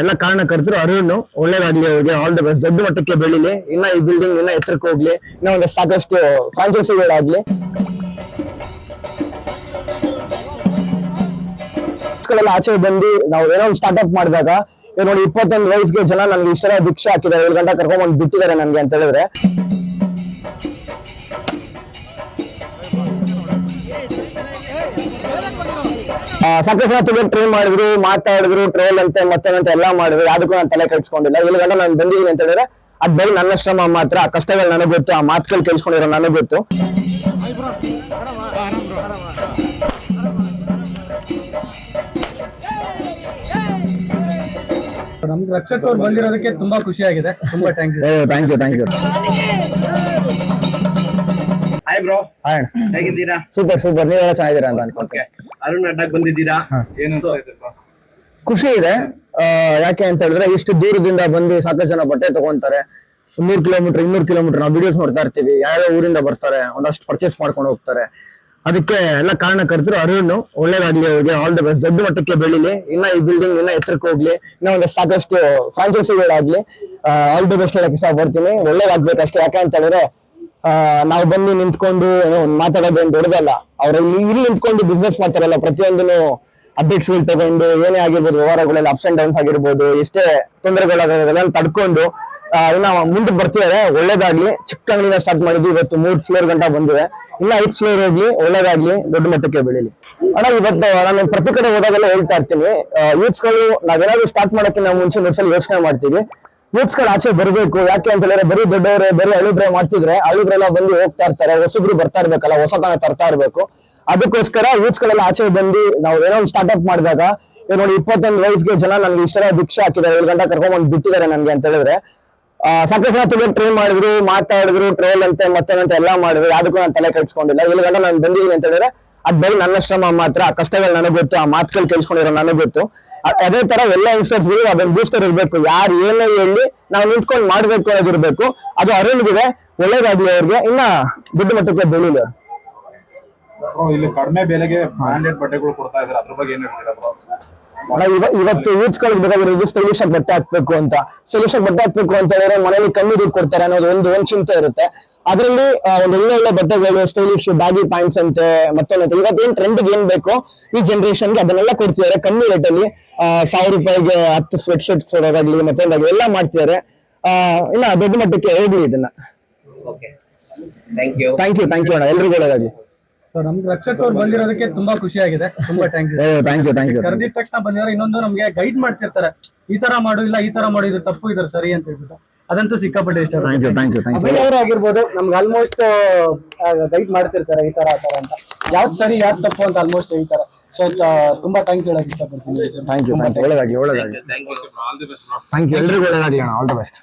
ಎಲ್ಲ ಕಾರಣಕರ್ತರು ಅರುಣ್ ಒಳ್ಳೇದಾಗ್ಲಿ ಅವ್ರಿಗೆ ಆಲ್ ದ ಬೆಸ್ಟ್ ದೊಡ್ಡ ಮಟ್ಟಕ್ಕೆ ಬೆಳಿಲಿ. ಇನ್ನ ಈ ಬಿಲ್ಡಿಂಗ್ ಇನ್ನ ಎತ್ತರಕ್ಕೆ ಹೋಗ್ಲಿ. ಇನ್ನ ಒಂದು ಸಾಕಷ್ಟು ಫ್ರಾಂಚೈಸಿಗಳಾಗ್ಲಿ ಆಚೆ ಬಂದು ನಾವು ಏನೋ ಒಂದು ಸ್ಟಾರ್ಟ್ಅಪ್ ಮಾಡಿದಾಗ ನೋಡಿ ಇಪ್ಪತ್ತೊಂದು ವಯಸ್ಸಿಗೆ ಜನ ನನ್ಗೆ ಇಷ್ಟರ ಭಿಕ್ಷೆ ಹಾಕಿದ್ದಾರೆ. ಏಳು ಗಂಟೆ ಕರ್ಕೊಂಡ್ ಬಿಟ್ಟಿದ್ದಾರೆ ನನ್ಗೆ ಅಂತ ಹೇಳಿದ್ರೆ. ಸಾಕಷ್ಟು ಜನ ತುಂಬ ಟ್ರೈ ಮಾಡಿದ್ರು ಮಾತಾಡಿದ್ರು ಟ್ರೈಲ್ ಅಂತೆ ಮತ್ತೇನಂತ ಎಲ್ಲ ಮಾಡಿದ್ರು. ಯಾವುದಕ್ಕೂ ನಾನು ತಲೆ ಕೆಡ್ಸ್ಕೊಂಡಿಲ್ಲ. ಇಲ್ಲಿ ಗಂಟ ನಾನು ಬಂದಿದ್ದೀನಿ ಅಂತ ಹೇಳಿದ್ರೆ ಅದ್ ಬರೀ ನನ್ನ ಶ್ರಮ ಮಾತ್ರ. ಆ ಕಷ್ಟಗಳು ನನಗೆ ಗೊತ್ತು ಆ ಮಾತುಗಳು ಕೇಳಿಸ್ಕೊಂಡಿರೋ ನನಗೆ ಗೊತ್ತು. ನಮ್ಗೆ ರಕ್ಷಕ್ ಅವ್ರು ಬಂದಿರೋದಕ್ಕೆ ತುಂಬಾ ಖುಷಿ ಆಗಿದೆ. ತುಂಬಾ thanks thank you thank you hi bro hi ಹೇಗಿದ್ದೀರಾ? ಸೂಪರ್ ಸೂಪರ್ ನೀವೆಲ್ಲ ಚೆನ್ನಾಗಿದ್ದೀರಾ ಅಂತ ಅನ್ಕೊಂತೀನಿ ಅರುಣ್ ಅಡ್ಡಕ್ ಬಂದಿದ್ದೀರಾ? ಏನು ಖುಷಿ ಇದೆ. ಆ, ಯಾಕೆ ಅಂತ ಹೇಳಿದ್ರೆ ಇಷ್ಟು ದೂರದಿಂದ ಬಂದು ಸಾಕಷ್ಟು ಜನ ಬಟ್ಟೆ ತಗೊಂತಾರೆ ನೂರ್ ಕಿಲೋಮೀಟರ್ ಇನ್ನೂರು ಕಿಲೋಮೀಟರ್ ನಾವು ವಿಡಿಯೋಸ್ ನೋಡ್ತಾ ಇರ್ತೀವಿ. ಯಾವ ಊರಿಂದ ಬರ್ತಾರೆ ಒಂದಷ್ಟು ಪರ್ಚೇಸ್ ಮಾಡ್ಕೊಂಡು ಹೋಗ್ತಾರೆ. ಅದಕ್ಕೆ ಎಲ್ಲ ಕಾರಣಕರ್ತರು ಅರುಣ್ ಒಳ್ಳೇದಾಗ್ಲಿ ಅವ್ರಿಗೆ. ಆಲ್ ದ ಬೆಸ್ಟ್ ದೊಡ್ಡ ಮಟ್ಟಕ್ಕೆ ಬೆಳಿಲಿ. ಇನ್ನ ಈ ಬಿಲ್ಡಿಂಗ್ ಇನ್ನ ಎತ್ತರಕ್ಕೆ ಹೋಗ್ಲಿ. ಇನ್ನ ಒಂದು ಸಾಕಷ್ಟು ಫ್ರಾಂಚೈಸಿಗಳಾಗ್ಲಿ ಆಲ್ ದ ಬೆಸ್ಟ್ ಹೇಳಕ್ ಇಷ್ಟಪಡ್ತೀನಿ. ಒಳ್ಳೇದಾಗ್ಬೇಕಷ್ಟೇ. ಯಾಕೆ ಅಂತ ಹೇಳಿದ್ರೆ ನಾವು ಬಂದು ನಿಂತ್ಕೊಂಡು ಮಾತಾಡೋದು ಒಂದು ದೊಡ್ಡದಲ್ಲ ಅವ್ರ ಇಲ್ಲಿ ನಿಂತ್ಕೊಂಡು ಬಿಸ್ನೆಸ್ ಮಾಡ್ತಾರಲ್ಲ, ಪ್ರತಿಯೊಂದನ್ನು ಅಪ್ಡೇಟ್ಸ್ ತಗೊಂಡು, ಏನೇ ಆಗಿರ್ಬೋದು, ವ್ಯವಹಾರಗಳೆಲ್ಲ ಅಪ್ಸ್ ಅಂಡ್ ಡೌನ್ಸ್ ಆಗಿರ್ಬೋದು, ಎಷ್ಟೇ ತೊಂದರೆಗಳಾಗೋದೆಲ್ಲ ತಡ್ಕೊಂಡು ಇನ್ನ ಮುಂದೆ ಬರ್ತಿದ್ದಾರೆ ಒಳ್ಳೇದಾಗ್ಲಿ. ಚಿಕ್ಕ ಅಂಗಡಿನ ಸ್ಟಾರ್ಟ್ ಮಾಡಿದ್ವಿ, ಇವತ್ತು ಮೂರ್ ಫ್ಲೋರ್ ಗಂಟ ಬಂದಿದೆ. ಇನ್ನ ಐದ್ ಫ್ಲೋರ್ ಹೋಗ್ಲಿ, ಒಳ್ಳೇದಾಗ್ಲಿ, ದೊಡ್ಡ ಮಟ್ಟಕ್ಕೆ ಬೆಳೀಲಿ. ಅಣ್ಣ, ಇವತ್ತು ನಾನು ಪ್ರತಿ ಕಡೆ ಹೋದಾಗೆಲ್ಲ ಹೇಳ್ತಾ ಇರ್ತೀನಿ. ಯೂತ್ಸ್ಗಳು ನಾವೇನಾದ್ರು ಸ್ಟಾರ್ಟ್ ಮಾಡೋಕ್ಕಿಂತ ಮುಂಚೆ ಒಂದ್ಸಲ ಯೋಚನೆ ಮಾಡ್ತೀವಿ. ಯೂತ್ಸ್ಗಳು ಆಚೆ ಬರಬೇಕು. ಯಾಕೆ ಅಂತ ಹೇಳಿದ್ರೆ ಬರೀ ದೊಡ್ಡವರೇ, ಬರೀ ಅಳಿಬ್ರೆ ಮಾಡ್ತಿದ್ರೆ ಅಳಿಬ್ರೆಲ್ಲ ಬಂದು ಹೋಗ್ತಾ ಇರ್ತಾರೆ. ಹೊಸಬ್ರು ಬರ್ತಾ ಇರ್ಬೇಕಲ್ಲ ಹೊಸತನ ತರ್ತಾ ಇರ್ಬೇಕು. ಅದಕ್ಕೋಸ್ಕರ ಯೂತ್ಸ್ ಗಳೆಲ್ಲ ಆಚೆ ಬಂದು ನಾವು ಏನೋ ಒಂದು ಸ್ಟಾರ್ಟ್ಅಪ್ ಮಾಡಿದಾಗ ನೋಡಿ ಇಪ್ಪತ್ತೊಂದು ವಯಸ್ಸಿಗೆ ಜನ ನನ್ಗೆ ಇಷ್ಟರ ಭಿಕ್ಷೆ ಹಾಕಿದ್ದಾರೆ, ಏಳು ಗಂಟೆ ಕರ್ಕೊಂಡ್ಬಂದು ಬಿಟ್ಟಿದ್ದಾರೆ ನನ್ಗೆ ಅಂತ ಹೇಳಿದ್ರೆ ಸಾಕಷ್ಟು ಜನ ತುಂಬ ಟ್ರೈ ಮಾಡಿದ್ರು, ಮಾತಾಡಿದ್ರು ಟ್ರೈಲ್ ಅಂತೆ ಮತ್ತೆ ಎಲ್ಲ ಮಾಡಿದ್ರು ಯಾವ್ದಕ್ಕೂ ನಾನು ತಲೆ ಕೆಡಿಸ್ಕೊಂಡಿಲ್ಲ. ಏಳು ಗಂಟೆ ನಾನು ಬಂದಿದ್ದೀನಿ ಅಂತ ಹೇಳಿದ್ರೆ ಅದ್ ಬರೀ ನನ್ನ ಶ್ರಮ ಮಾತ್ರ, ಆ ಕಷ್ಟಗಳು ನನಗೆ ಗೊತ್ತು, ಆ ಮಾತುಗಳು ಕೇಳಿಸ್ಕೊಂಡಿರೋ ನನಗೆ ಗೊತ್ತು. ಅದೇ ತರ ಎಲ್ಲ ಯಂಗ್ಸ್ಟರ್ಸ್ ಅದೊಂದು ಬೂಸ್ಟರ್ ಇರ್ಬೇಕು. ಯಾರು ಏನೇ ಹೇಳಿ ನಾವು ನಿಂತ್ಕೊಂಡು ಮಾಡ್ಬೇಕು ಅನ್ನೋದಿರ್ಬೇಕು. ಅದು ಅರುಣ್ಗಿದೆ, ಒಳ್ಳೇದಾಗ್ಲಿ ಅವ್ರಿಗೆ. ಇನ್ನ ದೊಡ್ಡ ಮಟ್ಟಕ್ಕೆ ಬೆಳಿಲ್ಲ ಇಲ್ಲಿ ಕಡಿಮೆ ಬೆಲೆಗೆ ಬ್ರಾಂಡೆಡ್ ಬಟ್ಟೆಗಳು ಕೊಡ್ತಾ ಇದಾರೆ. ಅದ್ರ ಬಗ್ಗೆ ಏನ್ ಹೇಳ್ತೀರಾ ಇವತ್ತು ಯೂತ್ಸ್ ಗಳಿಗೆ ಬೇಕಾಗಿರೋದು ಸ್ಟೈಲಿಶ್ ಆಗಿ ಬಟ್ಟೆ ಹಾಕ್ಬೇಕು ಅಂತ. ಸೊಲ್ಯೂಷನ್ ಆಗಿ ಬಟ್ಟೆ ಹಾಕ್ಬೇಕು ಅಂತ ಹೇಳಿದ್ರೆ ಮನೇಲಿ ಕಮ್ಮಿ ದುಡ್ಡು ಕೊಡ್ತಾರೆ ಅನ್ನೋದು ಒಂದು ಒಂದು ಚಿಂತೆ ಇರುತ್ತೆ. ಅದರಲ್ಲಿ ಒಂದು ಒಳ್ಳೆ ಒಳ್ಳೆ ಬಟ್ಟೆಗಳು ಸ್ಟೈಲಿಶ್ ಬ್ಯಾಗಿ ಪ್ಯಾಂಟ್ಸ್ ಅಂತೆ ಮತ್ತೊಂದಂತೆ ಇವತ್ತೇನ್ ಟ್ರೆಂಡ್ ಏನ್ ಬೇಕು ಈ ಜನರೇಷನ್ಗೆ ಅದನ್ನೆಲ್ಲ ಕೊಡ್ತಿದ್ದಾರೆ. ಕಮ್ಮಿ ರೇಟ್ ಅಲ್ಲಿ ಸಾವಿರ ರೂಪಾಯಿಗೆ ಹತ್ತು ಸ್ವೆಟ್ ಶರ್ಟ್ ಕೊಡೋದಾಗ್ಲಿ ಮತ್ತೊಂದಾಗ್ಲಿ ಎಲ್ಲ ಮಾಡ್ತಿದ್ದಾರೆ. ಆ, ಇನ್ನ ದೊಡ್ಡ ಮಟ್ಟಕ್ಕೆ ಹೋಗ್ಲಿ ಇದನ್ನ. Okay thank you thank you thank you ಅಣ್ಣ. ಎಲ್ರಿಗೂ ಒಳ್ಳೆದಾಗ್ಲಿ. ಸೊ ನಮ್ಗೆ ರಕ್ಷಕ್ ಅವ್ರು ಬಂದಿರೋದಕ್ಕೆ ತುಂಬಾ ಖುಷಿ ಆಗಿದೆ. ತುಂಬಾ thanks thank you thank you ಕರೆದಿದ ತಕ್ಷಣ ಬಂದಿದ್ದಾರೆ ಇನ್ನೊಂದು ನಮ್ಗೆ ಗೈಡ್ ಮಾಡ್ತಿರ್ತಾರೆ. ಈ ತರ ಮಾಡು ಇಲ್ಲ ಈ ತರ ಮಾಡು ಇದು ತಪ್ಪು ಇದ್ರೆ ಸರಿ ಅಂತ ಹೇಳ್ಬಿಟ್ಟು. ಅದಂತೂ ಸಿಕ್ಕಾಪಟ್ಟೆ ಇಷ್ಟ thank you thank you thank you ಅವ್ರು ಆಗಿರ್ಬೋದು ನಮ್ಗೆ ಆಲ್ಮೋಸ್ಟ್ ಗೈಡ್ ಮಾಡ್ತಿರ್ತಾರೆ ಈ ತರ ಆ ತರ ಅಂತ. ಯಾವ್ದು ಸರಿ ಯಾವ್ದು ತಪ್ಪು ಅಂತ ಆಲ್ಮೋಸ್ಟ್ ಹೇಳ್ತಾರೆ ಸೊ ತುಂಬಾ ಥ್ಯಾಂಕ್ಸ್ ಹೇಳಕ್ ಇಷ್ಟಪಡ್ತೀನಿ. ಥ್ಯಾಂಕ್ ಯು ಥ್ಯಾಂಕ್ ಯು ಒಳ್ಳೆದಾಗಿ ಒಳ್ಳೆದಾಗಿ. Thank you all the best thank you ಎಲ್ರಿಗೂ ಒಳ್ಳೆದಾಗಲಿ ಆಲ್ ದ ಬೆಸ್ಟ್